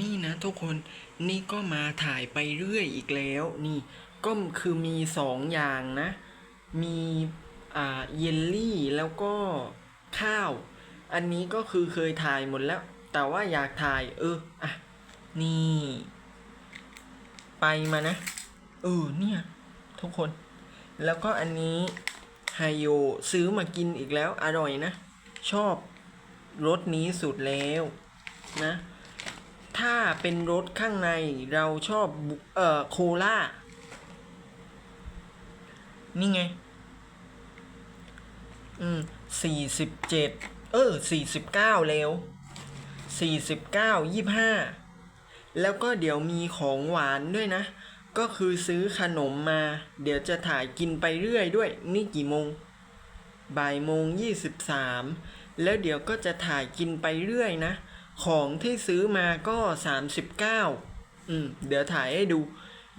นี่นะทุกคนนี่ก็มาถ่ายไปเรื่อยอีกแล้ว นี่ก็คือมีสองอย่างนะ มีอ่าเยลลี่แล้วก็ข้าว อันนี้ก็คือเคยถ่ายหมดแล้ว แต่ว่าอยากถ่าย เอออะนี่ ไปมานะ เออเนี่ยทุกคน แล้วก็อันนี้ไฮโยซื้อมากินอีกแล้วอร่อยนะ ชอบรสนี้สุดแล้วนะ ถ้าเป็นรสข้างในเราชอบเอ่อโคลานี่ไง อืมสี่สิบเจ็ดเออสี่สิบเก้าแล้วสี่สิบเก้ายี่ห้าแล้วก็เดี๋ยวมีของหวานด้วยนะ ก็คือซื้อขนมมา เดี๋ยวจะถ่ายกินไปเรื่อยด้วย นี่กี่โมง บ่ายโมงยี่สิบสามแล้วเดี๋ยวก็จะถ่ายกินไปเรื่อยนะ ของที่ซื้อมาก็สามสิบเก้าอืม เดี๋ยวถ่ายให้ดู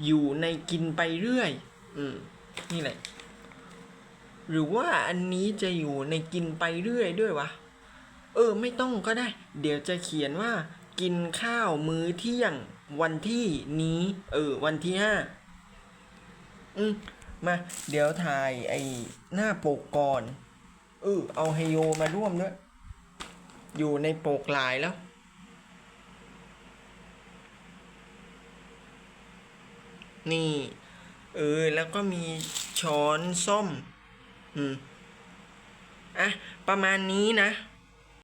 อยู่ในกินไปเรื่อย อืม นี่แหละ หรือว่าอันนี้จะอยู่ในกินไปเรื่อยด้วยวะ เออ ไม่ต้องก็ได้ เดี๋ยวจะเขียนว่า กินข้าวมื้อเที่ยง วันที่นี้ เออ วันที่ห้า อืม มา เดี๋ยวถ่ายไอ้หน้าปกก่อน เออ เอาไฮโยมาร่วมด้วยอยู่ในปกหลายแล้ว นี่ เออ แล้วก็มีช้อนส้มอืม อะ ประมาณนี้นะ